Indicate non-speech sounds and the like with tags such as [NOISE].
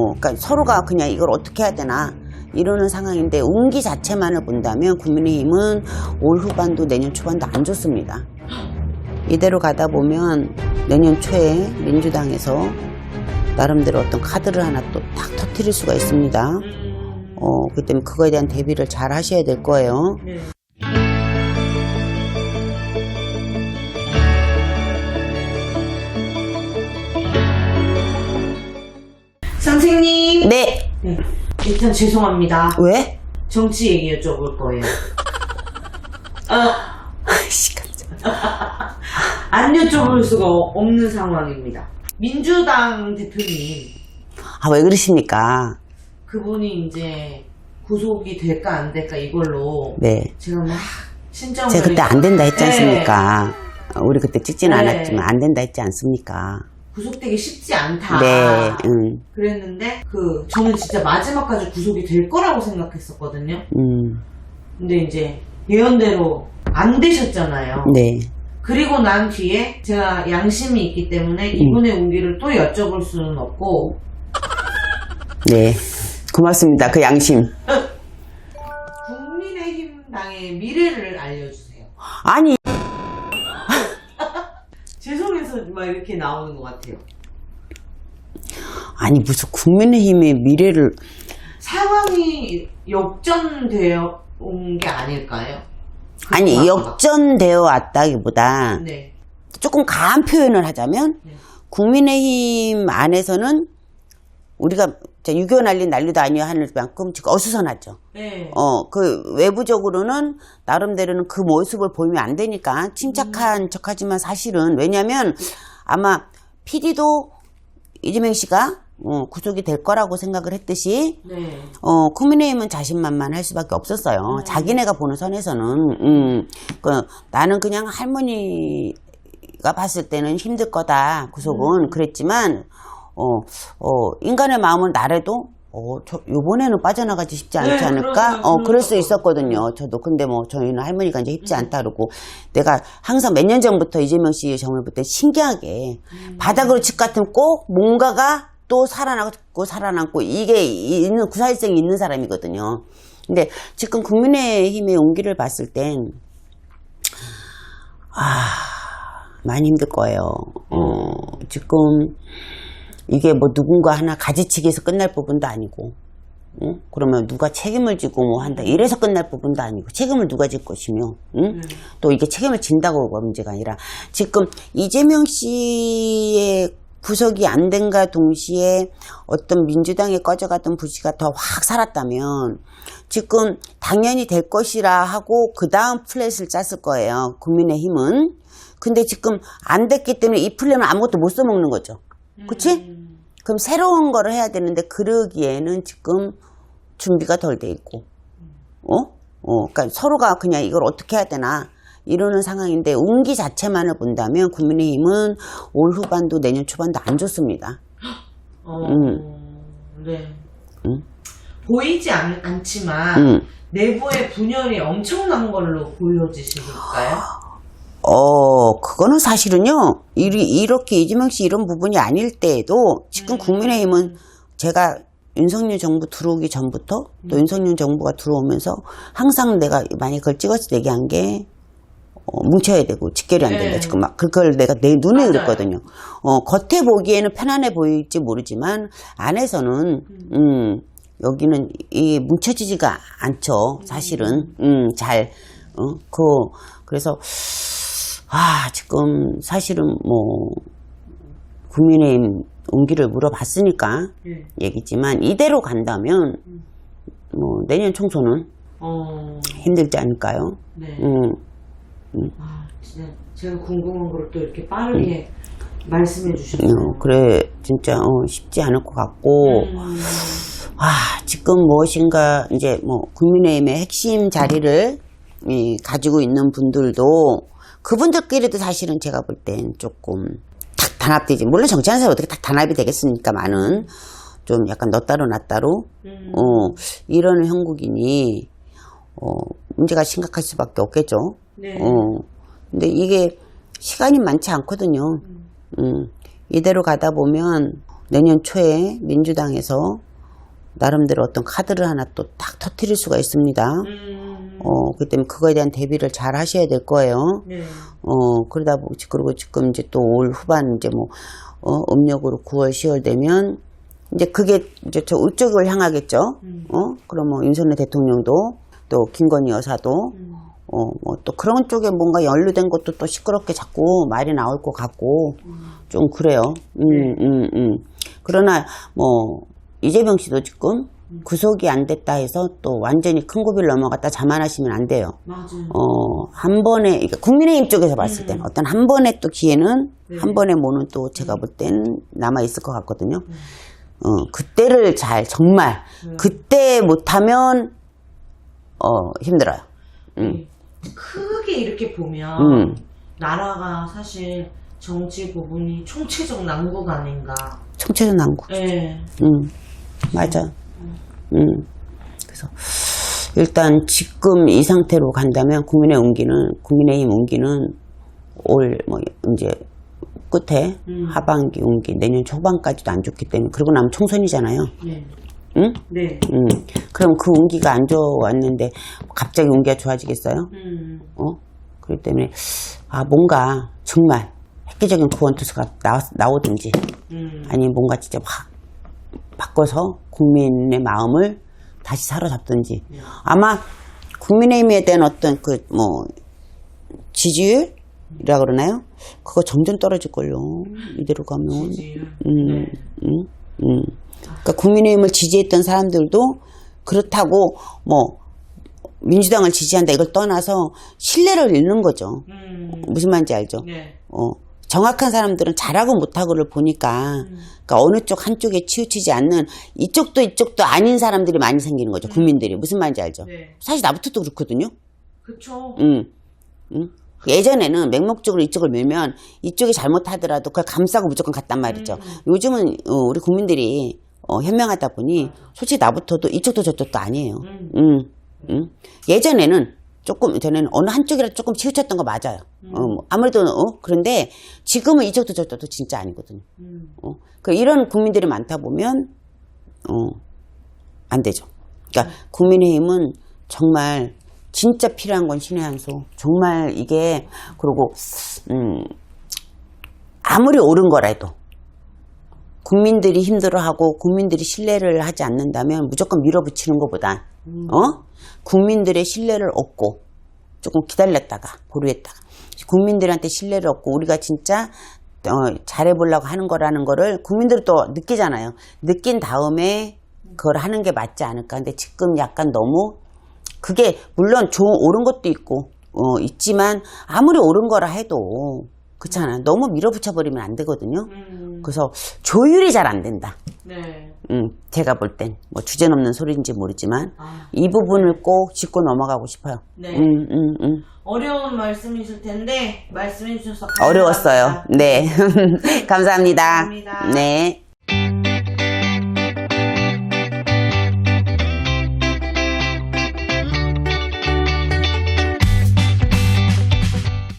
어, 그러니까 서로가 그냥 이걸 어떻게 해야 되나 이러는 상황인데 운기 자체만을 본다면 국민의힘은 올 후반도 내년 초반도 안 좋습니다. 이대로 가다 보면 내년 초에 민주당에서 나름대로 어떤 카드를 하나 또탁 터트릴 수가 있습니다. 어, 그 때문에 그거에 대한 대비를 잘 하셔야 될 거예요. 선생님. 네. 네. 일단 죄송합니다. 왜? 정치 얘기 여쭤볼 거예요. [LAUGHS] 어, 아이씨, 깜짝. [LAUGHS] 안 여쭤볼 수가 없는 상황입니다. 민주당 대표님, 아, 왜 그러십니까? 그분이 이제 구속이 될까 안 될까 이걸로 네. 제가 막 신청을 제가 그때 안 된다 했지 네. 않습니까? 어, 우리 그때 찍진 네. 않았지만 안 된다 했지 않습니까? 구속되기 쉽지 않다. 네, 음, 그랬는데 그 저는 진짜 마지막까지 구속이 될 거라고 생각했었거든요. 음, 근데 이제 예언대로 안 되셨잖아요. 네. 그리고 난 뒤에 제가 양심이 있기 때문에 음. 이분의 운기를 또 여쭤볼 수는 없고 네. 고맙습니다. 그 양심. [LAUGHS] 국민의힘 당의 미래를 알려주세요. 아니, 죄송해서 막 이렇게 나오는 것 같아요. 아니, 무슨 국민의힘의 미래를, 상황이 역전되어 온 게 아닐까요? 아니, 역전되어 왔다기보다 네. 조금 강한 표현을 하자면 네. 국민의힘 안에서는 우리가 6.25 난리 난리도 아니야 하는 만큼 지금 어수선하죠. 네. 어, 그 외부적으로는 나름대로는 그 모습을 보이면 안 되니까 침착한 음. 척하지만 사실은 왜냐면 아마 PD도 이재명 씨가 어, 구속이 될 거라고 생각을 했듯이 네. 어, 국민의힘은 자신만만할 수밖에 없었어요. 음. 자기네가 보는 선에서는 음, 그, 나는 그냥 할머니가 봤을 때는 힘들 거다 구속은 음. 그랬지만 어, 어, 인간의 마음은 나래도 어, 저, 요번에는 빠져나가지 쉽지 않지 네, 않을까? 어, 그럴 수 있었거든요. 저도. 근데 뭐, 저희는 할머니가 이제 음. 쉽지 않다 그러고, 내가 항상 몇 년 전부터 이재명 씨 정을 볼 때 신기하게, 음. 바닥으로 집 같으면 꼭 뭔가가 또 살아나고 살아남고, 이게 있는, 구사일생이 있는 사람이거든요. 근데 지금 국민의힘의 용기를 봤을 땐, 아, 많이 힘들 거예요. 어, 지금, 이게 뭐 누군가 하나 가지치기해서 끝날 부분도 아니고, 응? 그러면 누가 책임을 지고 뭐 한다. 이래서 끝날 부분도 아니고, 책임을 누가 질 것이며, 응? 또 이게 책임을 진다고가 문제가 아니라, 지금 이재명 씨의 구속이 안 된가 동시에 어떤 민주당에 꺼져갔던 부시가 더 확 살았다면, 지금 당연히 될 것이라 하고, 그 다음 플랫을 짰을 거예요. 국민의힘은. 근데 지금 안 됐기 때문에 이 플랜은 아무것도 못 써먹는 거죠. 그치? 음. 그럼 새로운 거를 해야 되는데 그러기에는 지금 준비가 덜 돼 있고, 어? 어, 그러니까 서로가 그냥 이걸 어떻게 해야 되나 이러는 상황인데 운기 자체만을 본다면 국민의힘은 올 후반도 내년 초반도 안 좋습니다. 어, 음. 네. 음. 보이지 않, 않지만 음. 내부의 분열이 엄청난 걸로 보여지실까요? 어, 그거는 사실은요, 이, 이렇게 이재명 씨 이런 부분이 아닐 때에도 지금 음. 국민의힘은 제가 윤석열 정부 들어오기 전부터 또 윤석열 정부가 들어오면서 항상 내가 만약 그걸 찍어서 얘기한 게 어, 뭉쳐야 되고 직결이 안 된다. 네. 지금 막 그걸 내가 내 눈에 맞아요. 그랬거든요. 어, 겉에 보기에는 편안해 보일지 모르지만 안에서는 음, 여기는 이 뭉쳐지지가 않죠. 사실은 음, 잘 어, 그 그래서 아 지금 사실은 뭐 국민의힘 온기를 물어봤으니까 네. 얘기지만 이대로 간다면 뭐 내년 총선은 어, 힘들지 않을까요? 네. 음, 아, 진짜 제가 궁금한 걸 또 이렇게 빠르게 말씀해 주셨어요. 어, 그래 진짜 어, 쉽지 않을 것 같고 음, 아 지금 무엇인가 이제 뭐 국민의힘의 핵심 자리를 이, 가지고 있는 분들도 그분들끼리도 사실은 제가 볼 땐 조금 탁 단합되지 물론 정치하는 사람 어떻게 탁 단합이 되겠습니까만은 좀 약간 너 따로 나 따로 음. 어, 이러는 형국이니 어, 문제가 심각할 수밖에 없겠죠. 네. 어, 근데 이게 시간이 많지 않거든요. 음, 이대로 가다 보면 내년 초에 민주당에서 나름대로 어떤 카드를 하나 또 딱 터트릴 수가 있습니다. 음, 어, 그렇기 때문에 그거에 대한 대비를 잘 하셔야 될 거예요. 네. 어, 그러다 보, 그리고 지금 이제 또 올 후반 이제 뭐, 어, 음력으로 9월, 10월 되면 이제 그게 이제 저 우쪽을 향하겠죠. 음. 어, 그럼 뭐 윤석열 대통령도 또 김건희 여사도 음. 어, 뭐 또 그런 쪽에 뭔가 연루된 것도 또 시끄럽게 자꾸 말이 나올 것 같고 좀 그래요. 음, 네. 음, 음. 그러나 뭐 이재명 씨도 지금 구속이 안 됐다 해서 또 완전히 큰 고비를 넘어갔다 자만하시면 안 돼요. 맞아요. 어, 한 번에, 그러니까 국민의힘 쪽에서 봤을 때는 어떤 한 번의 또 기회는 네. 한 번의 모는 또 제가 볼 때는 남아있을 것 같거든요. 어, 그때를 잘, 정말, 그때 못하면, 어, 힘들어요. 음. 크게 이렇게 보면 음. 나라가 사실 정치 부분이 총체적 난국 아닌가. 청체전 난국. 네. 음, 맞아. 음. 그래서, 일단 지금 이 상태로 간다면 국민의 운기는, 국민의힘 운기는 올, 뭐, 이제, 끝에 음. 하반기 운기, 내년 초반까지도 안 좋기 때문에, 그러고 나면 총선이잖아요. 네. 응? 네. 음. 그럼 그 운기가 안 좋았는데, 갑자기 운기가 좋아지겠어요? 음. 어? 그렇기 때문에, 아, 뭔가, 정말, 획기적인 구원 투수가 나, 나오든지, 음. 아니면 뭔가 진짜 확 바꿔서 국민의 마음을 다시 사로잡든지 아마 국민의힘에 대한 어떤 그 뭐 지지율이라 그러나요? 그거 점점 떨어질걸요. 이대로 가면. 음, 네. 음, 음. 그러니까 국민의힘을 지지했던 사람들도 그렇다고 뭐 민주당을 지지한다 이걸 떠나서 신뢰를 잃는 거죠. 음. 무슨 말인지 알죠? 네. 어, 정확한 사람들은 잘하고 못하고를 보니까, 그러니까 어느 쪽 한쪽에 치우치지 않는 이쪽도 이쪽도 아닌 사람들이 많이 생기는 거죠. 국민들이. 무슨 말인지 알죠? 네. 사실 나부터도 그렇거든요. 음, 음. 예전에는 맹목적으로 이쪽을 밀면 이쪽이 잘못하더라도 그걸 감싸고 무조건 갔단 말이죠. 요즘은 어, 우리 국민들이 어, 현명하다 보니 솔직히 나부터도 이쪽도 저쪽도 아니에요. 음. 음, 음. 예전에는 조금 전에는 어느 한쪽이라도 조금 치우쳤던 거 맞아요. 어, 뭐 아무래도 어? 그런데 지금은 이쪽도 저쪽도 진짜 아니거든요. 음. 어, 그 이런 국민들이 많다 보면 어, 안 되죠. 그러니까 국민의힘은 정말 진짜 필요한 건 신의 한 수. 정말 이게 그리고 음, 아무리 옳은 거라도 국민들이 힘들어하고 국민들이 신뢰를 하지 않는다면 무조건 밀어붙이는 것보다 어 국민들의 신뢰를 얻고 조금 기다렸다가 보류했다가 국민들한테 신뢰를 얻고 우리가 진짜 어, 잘해보려고 하는 거라는 거를 국민들이 또 느끼잖아요. 느낀 다음에 그걸 하는 게 맞지 않을까. 근데 지금 약간 너무 그게 물론 좋은 옳은 것도 있고 어, 있지만 아무리 옳은 거라 해도 그렇잖아. 너무 밀어붙여 버리면 안 되거든요. 음. 그래서 조율이 잘 안 된다. 네. 음, 제가 볼 땐 뭐 주제넘는 소리인지 모르지만 아. 이 부분을 꼭 짚고 넘어가고 싶어요. 네. 음, 음, 음. 어려운 말씀이실 텐데 말씀해 주셔서 어려웠어요. 감사합니다. 네. [LAUGHS] 감사합니다. 감사합니다. 네.